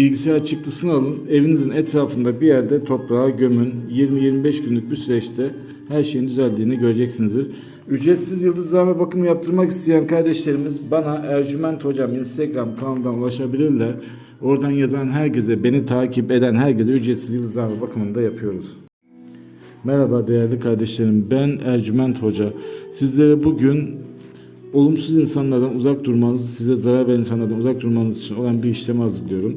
Bilgisayar çıktısını alın, evinizin etrafında bir yerde toprağa gömün. 20-25 günlük bir süreçte her şeyin düzeldiğini göreceksinizdir. Ücretsiz yıldızlama bakım yaptırmak isteyen kardeşlerimiz bana Ercüment Hocam Instagram kanalından ulaşabilirler. Oradan yazan herkese, beni takip eden herkese ücretsiz yıldızlama bakımını da yapıyoruz. Merhaba değerli kardeşlerim, ben Ercüment Hoca. Sizlere bugün olumsuz insanlardan uzak durmanız, size zarar veren insanlardan uzak durmanız için olan bir işlemi hazırlıyorum.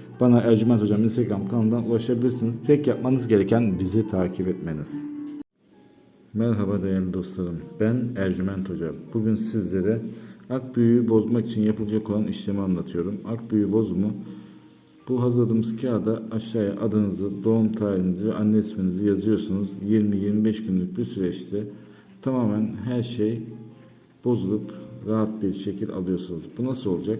bana Ercüment Hocam Instagram kanalından ulaşabilirsiniz. Tek yapmanız gereken bizi takip etmeniz. Merhaba değerli dostlarım. Ben Ercüment Hoca. Bugün sizlere ak büyüğü bozmak için yapılacak olan işlemi anlatıyorum. Ak büyüğü bozumu bu hazırladığımız kağıda aşağıya adınızı, doğum tarihinizi ve anne isminizi yazıyorsunuz. 20-25 günlük bir süreçte tamamen her şey bozulup rahat bir şekil alıyorsunuz. Bu nasıl olacak?